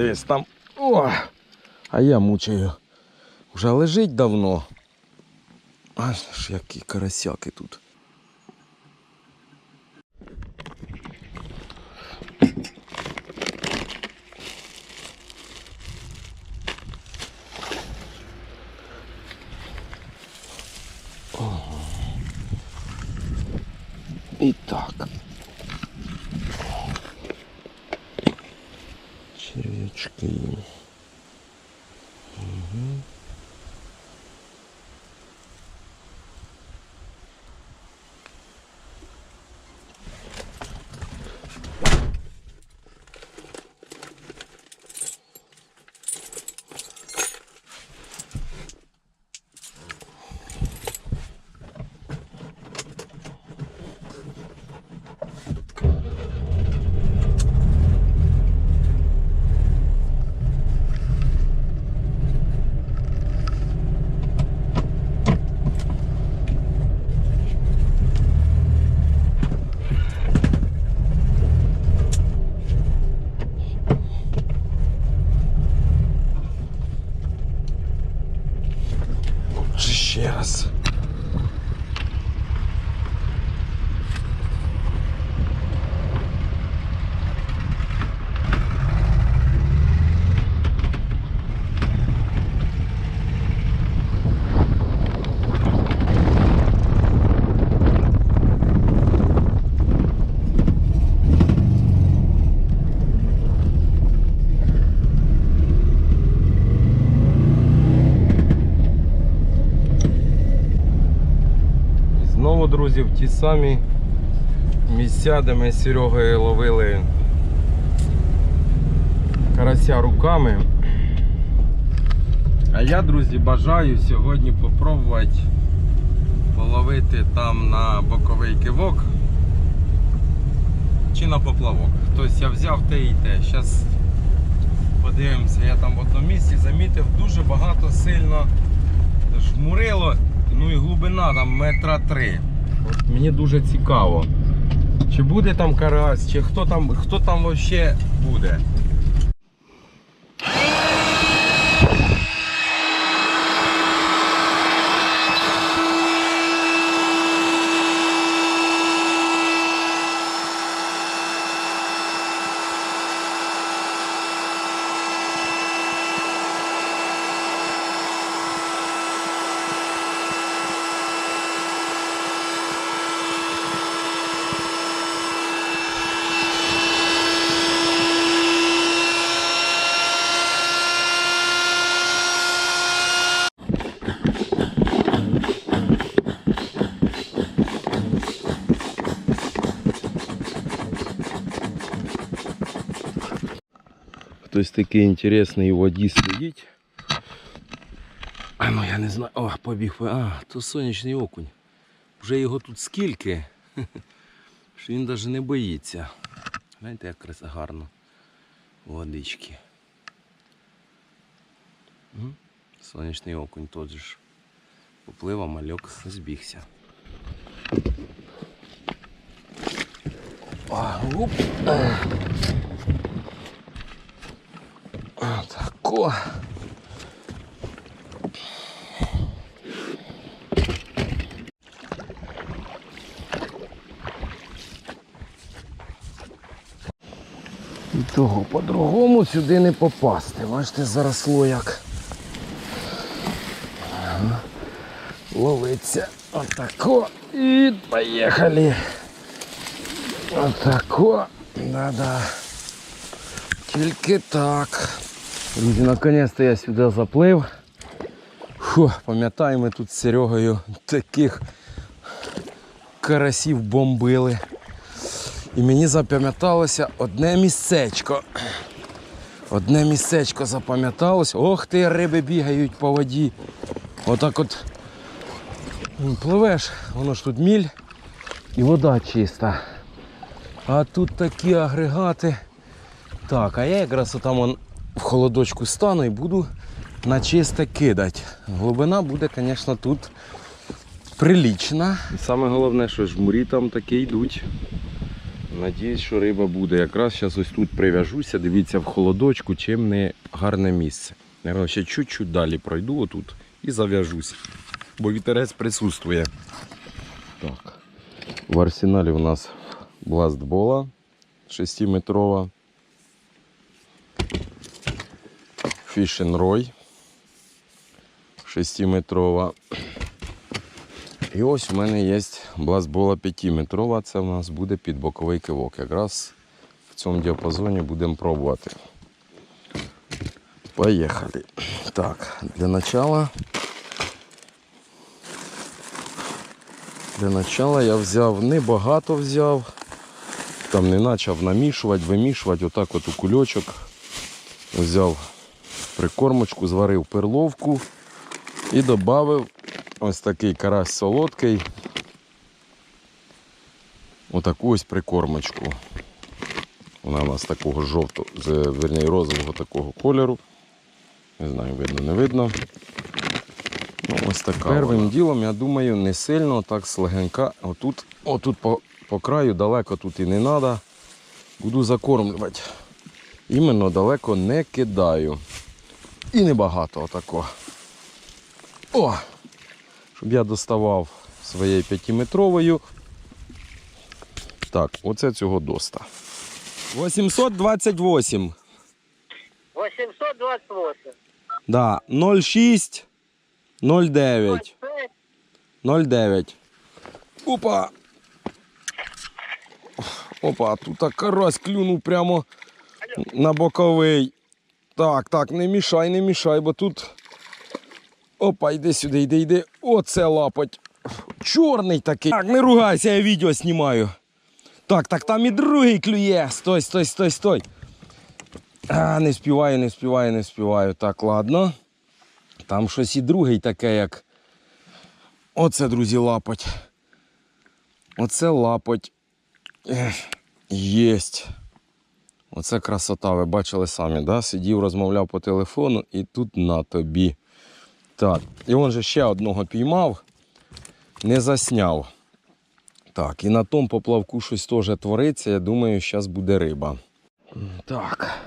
Дивись там. О! А я мучаю. Вже лежить давно. Аж які карасяки тут. І так. Червячки. Може ще раз. І Знову, друзі, в ті самі місця, де ми з Серегою ловили карася руками. А я, друзі, бажаю сьогодні попробувати половити там на боковий кивок чи на поплавок. Тобто я взяв те і те. Зараз подивимося, я там в одному місці замітив дуже багато сильно жмурило, ну і глибина там метра три. Мені дуже цікаво, чи буде там карась, чи хто там, хто там взагалі буде. Хтось такий інтересний у воді стоїть. А ну я не знаю. О, побіг. А, то сонячний окунь. Вже його тут скільки, що він навіть не боїться. Гляньте, як краса гарно. Водички. Сонячний окунь тот же ж. Поплив, мальок збігся. Оп. Тако. І того по-другому сюди не попасти. Бачите, заросло як. Ловиться. Отако. І поїхали. Отако. Да-да. Тільки так. Друзі, наконець-то я сюди заплив. Пам'ятаю, ми тут з Серегою таких карасів бомбили. І мені запам'яталося одне місцечко. Одне місцечко запам'яталось. Ох ти, риби бігають по воді. Отак от пливеш, воно ж тут міль і вода чиста. А тут такі агрегати. Так, а я якраз там в холодочку стану і буду на чисте кидати. Глибина буде, звісно, тут прилічна. І саме головне, що жмурі там такі йдуть. Надіюсь, що риба буде. Якраз зараз ось тут прив'яжуся, дивіться в холодочку, чим не гарне місце. Наверно, ще чуть-чуть далі пройду отут і зав'яжусь. Бо вітерець присутствує. Так. В арсеналі у нас бластбола 6-метрова. Фішен Рой 6-метрова. І ось у мене є бластбола 5-метрова. Це у нас буде під боковий кивок. Якраз в цьому діапазоні будемо пробувати. Поїхали. Так, для начала. Для начала я взяв небагато взяв. Там не почав намішувати, вимішувати, отак от у кульочок. Взяв прикормочку, зварив перловку і додав ось такий карась солодкий. Отаку ось прикормочку. Вона у нас такого жовтого, верні, розового такого кольору. Не знаю, видно, не видно. Ну, ось така. Первим вона. ділом, я думаю, не сильно так слегенька. Отут, отут по, по краю далеко тут і не треба. Буду закормлювати. Іменно далеко не кидаю. І небагато отако. О! Щоб я доставав своєю п'ятиметровою. Так, оце цього доста. 828. 828. Да, 06 09. 09. Опа. Опа, тут карась клюнув прямо на боковий. Так, так, не мішай, не мішай, бо тут. Опа, йди сюди, йди, йди. Оце лапать. Чорний такий. Так, не ругайся, я відео знімаю. Так, так, там і другий клює. Стой, стой, стой, стой. А, не співаю, не співаю, не співаю. Так, ладно. Там щось і другий таке, як. Оце, друзі, лапать. Оце лапать. Єсть. Оце красота, ви бачили самі, да? Сидів, розмовляв по телефону і тут на тобі. Так, і він же ще одного піймав, не засняв. Так, і на тому поплавку щось теж твориться. Я думаю, зараз буде риба. Так.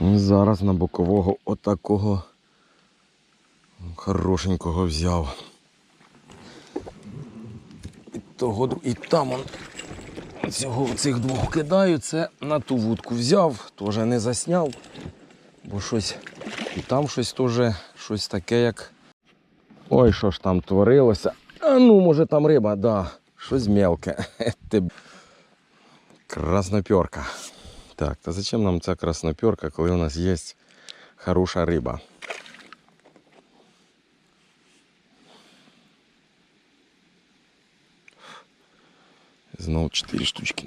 Зараз на бокового отакого хорошенького взяв. І, того, і там он цього, цих двох кидаю, це на ту вудку взяв, теж не засняв, бо щось і там щось теж щось таке, як. Ой, що ж там творилося. А ну, може там риба, да, щось мелке. Красноперка. Так, та зачем нам ця красноперка, коли у нас є хороша риба? Знову 4 штучки.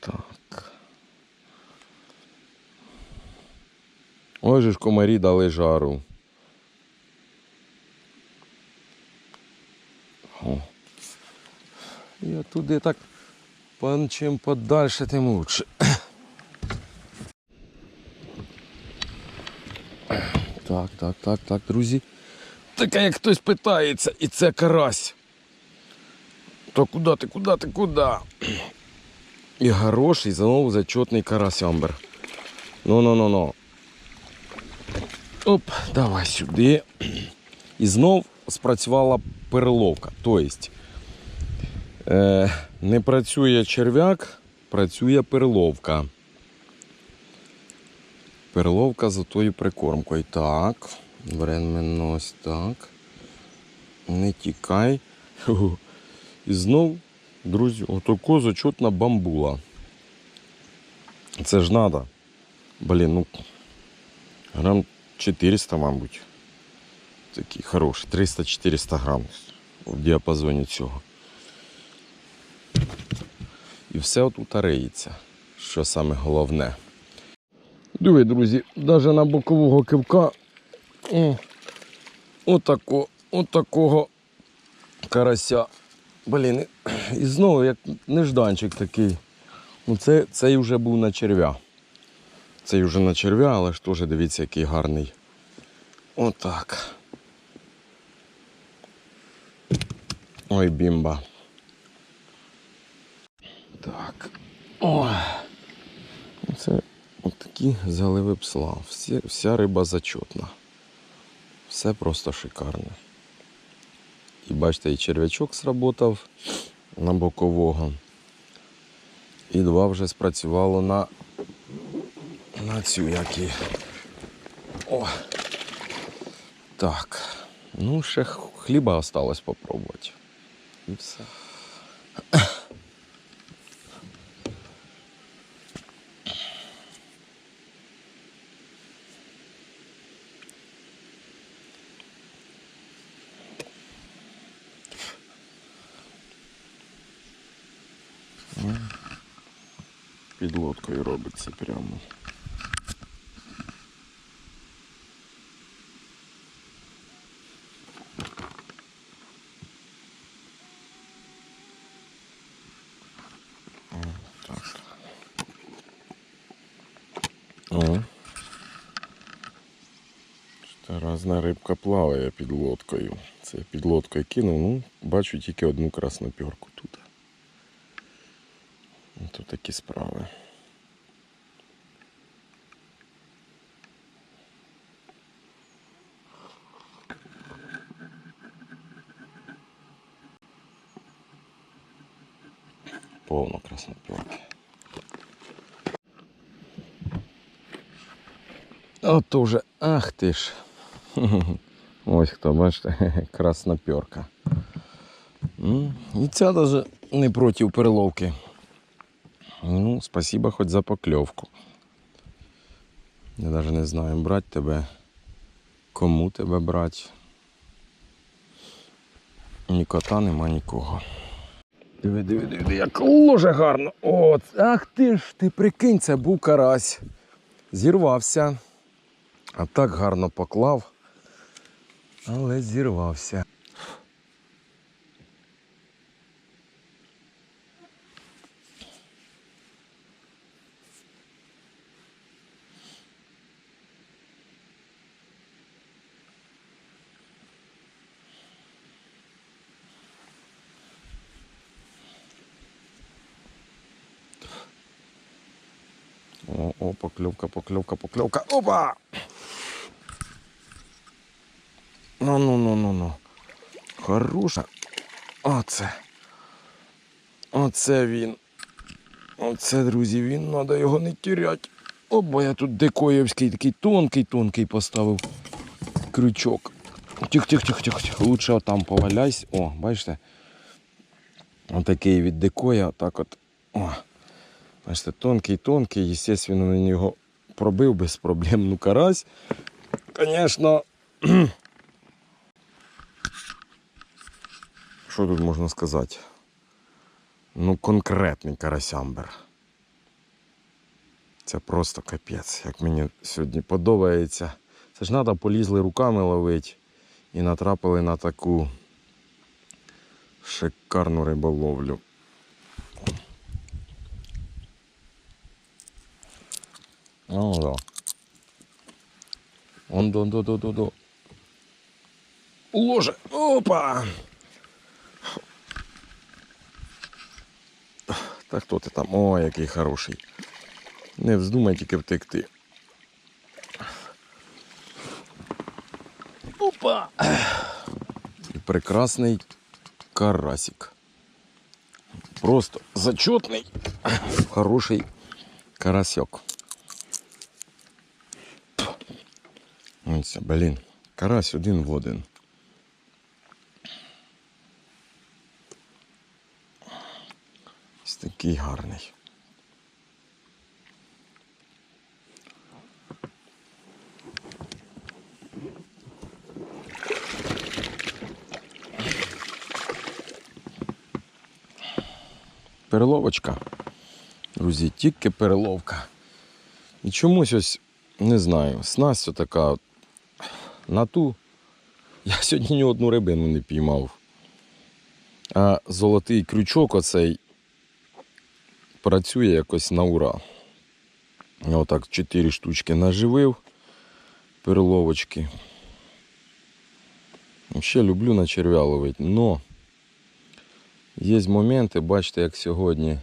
Так. Ой же ж комарі дали жару. О. Я туди так пан чим подальше, тим лучше. Так, так, так, так, друзі. Таке, як хтось питається, і це карась. То куди ти, куди ти, куди? І хороший, знову зачетний карась амбер. Ну-ну-ну-ну. Оп, давай сюди. І знов спрацювала переловка. Тобто е, не працює черв'як, працює перловка. Перловка за тою прикормкою. Так. Временно ось так. Не тікай. І знов, друзі, отако зачетна бамбула. Це ж надо. Блін, ну грам 400, мабуть. Такий хороший. 300-400 грам в діапазоні цього. І все отут ареється, що саме головне. Диви, друзі, навіть на бокового кивка о, отако, отакого карася. Блін, і знову як нежданчик такий. Ну це, цей вже був на черв'я. Цей вже на черв'я, але ж теж дивіться, який гарний. Отак. Ой, бімба. Так. О. Це от такі заливи псла. Всі, вся риба зачетна. Все просто шикарно. І бачите, і черв'ячок сработав на бокового. І два вже спрацювало на, на цю як і. О. Так. Ну, ще хліба осталось попробувати. І все. Під лодкою робиться прямо. О, так. О. Ще разна рибка плаває під лодкою. Це я під лодкою кинув, ну, бачу тільки одну краснопірку тут. Такі справи. Повно краснопірки. Ото вже, ах ти ж. Ось хто, бачите, краснопірка. М, І ця навіть не проти переловки. Ну, спасибо хоч за покльовку. Я навіть не знаю, брати тебе, кому тебе брати. Ні кота нема нікого. Диви, диви, диви, як ложе гарно. От, ах ти ж, ти прикинь, це був карась. Зірвався. А так гарно поклав. Але зірвався. О, о, поклевка, поклевка, поклевка. Опа! Ну, ну, ну, ну, ну. Хороша. Оце. Оце він. Оце, друзі, він, треба його не тіряти. О, бо я тут декоївський такий тонкий-тонкий поставив крючок. Тих, тих, тих, тих, тих. Лучше отам поваляйся. О, бачите? Отакий від декоя, отак от. О. Бачите, тонкий, тонкий, естественно, він його пробив без проблем. Ну, карась, звісно. Що тут можна сказати? Ну, конкретний карасямбер. Це просто капець, як мені сьогодні подобається. Це ж треба полізли руками ловити і натрапили на таку шикарну риболовлю. Ну да. Он до до до до до. Ложе. Опа. Та хто ти там? О, який хороший. Не вздумай тільки втекти. Опа. І прекрасний карасик. Просто зачетний, хороший карасьок. Ось, блін, карась один в один. Ось такий гарний. Переловочка. Друзі, тільки переловка. І чомусь ось, не знаю, снасть така от на ту. Я сьогодні ні одну рибину не піймав. А золотий крючок оцей працює якось на ура. Отак 4 штучки наживив. Перловочки. Ще люблю на черв'я ловити, но є моменти, бачите, як сьогодні,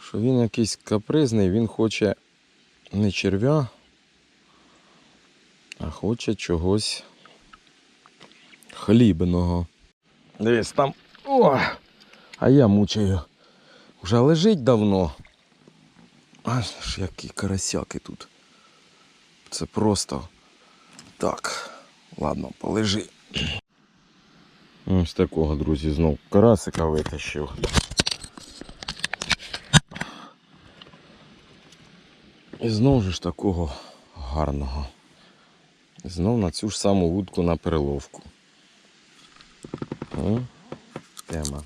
що він якийсь капризний, він хоче не черв'я, а хоче чогось хлібного. Дивись там. О! А я мучаю. Вже лежить давно. Аж ж які карасяки тут. Це просто так. Ладно, полежи. Ось такого, друзі, знов карасика витащив. І знов же ж такого гарного. Знов на цю ж саму вудку на переловку. Тема.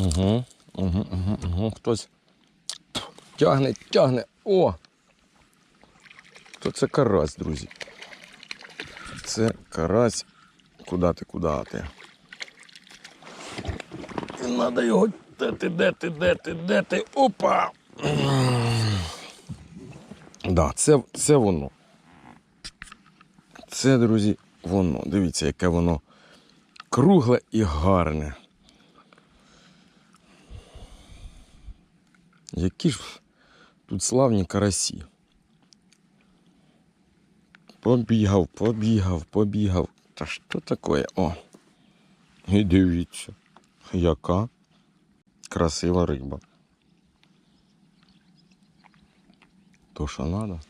Угу, угу, угу, угу. Хтось тягне, тягне. О! То це карась, друзі. Це карась. Куди ти, куди ти? Надо його. Де ти, де ти, де ти, де ти? Опа! Да, це, це воно. Це, друзі, воно. Дивіться, яке воно кругле і гарне. Які ж тут славні карасі. Побігав, побігав, побігав. Та що таке? О. І дивіться, яка красива риба. То що треба?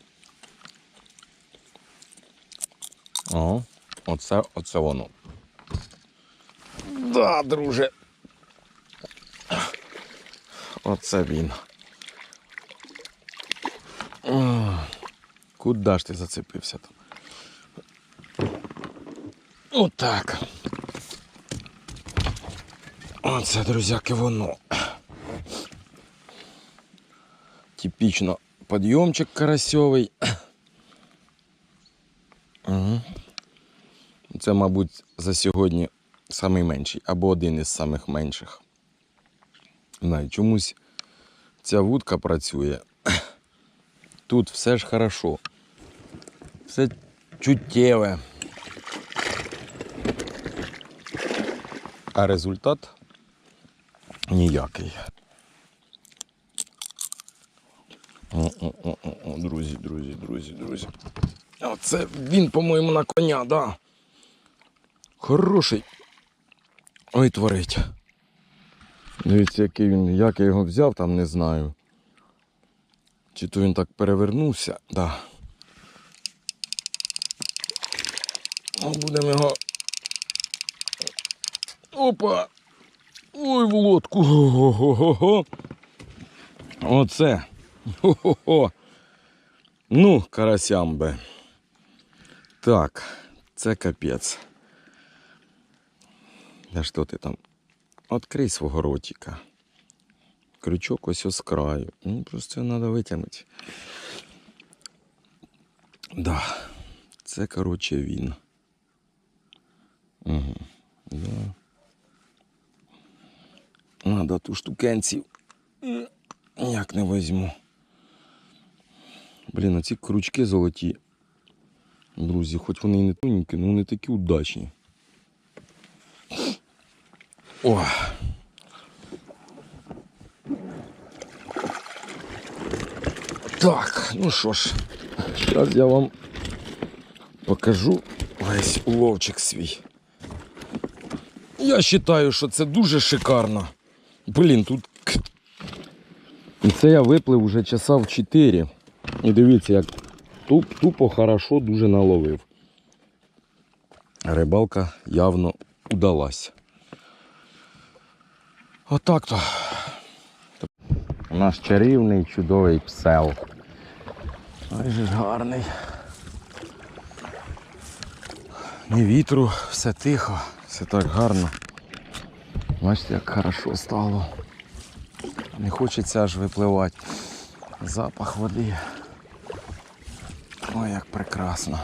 О, оце, оце воно. Да, друже. Оце він. Ох, Куда ж ти зацепився там? Отак. Оце, друзяки, воно. Типічно підйомчик карасьовий. Угу. Це, мабуть, за сьогодні самий менший або один із самих менших. Знаю, чомусь ця вудка працює. Тут все ж хорошо. Все чуттєве. А результат ніякий. Друзі, друзі, друзі. Оце він, по-моєму, на коня, да. Хороший. Ой, творить. Дивіться, який він, як я його взяв, там не знаю. Чи то він так перевернувся, да. Будемо його. Опа! Ой, в лодку. Го-го-го-го. Оце. Хо-хо-хо. Ну, карасям би. Так, це капець. Да що ти там? Открий свого ротика. Крючок ось ось краю. Ну, просто його треба витягнути. Да. Це, коротше, він. Угу. Да. Надо ту штукенців. Ніяк не візьму. Блін, а ці крючки золоті. Друзі, хоч вони і не тоненькі, але вони такі удачні. О! Так, ну що ж, зараз я вам покажу весь уловчик свій. Я вважаю, що це дуже шикарно. Блін, тут. І це я виплив уже часа в 4. І дивіться, як туп, тупо хорошо дуже наловив. Рибалка явно удалась. Отак то. Наш чарівний чудовий псел. Ой же ж гарний. Ні вітру, все тихо, все так гарно. Бачите, як хорошо стало. Не хочеться аж випливати. Запах води. Ой, як прекрасно.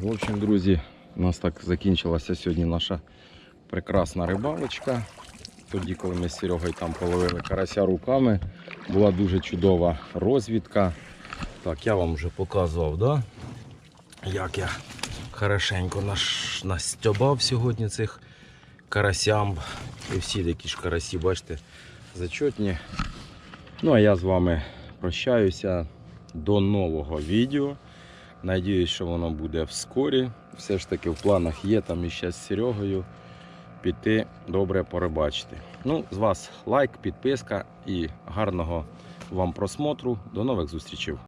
В общем, друзі, у нас так закінчилася сьогодні наша прекрасна рибалочка. тоді, коли ми з Серегою там половили карася руками. Була дуже чудова розвідка. Так, я вам вже показував, да? як я хорошенько наш, настьобав сьогодні цих карасям. І всі такі ж карасі, бачите, зачетні. Ну а я з вами прощаюся до нового відео. Надіюсь, що воно буде вскорі. Все ж таки в планах є там іще з Серегою піти добре порибачити. Ну, з вас лайк, підписка і гарного вам просмотру. До нових зустрічей.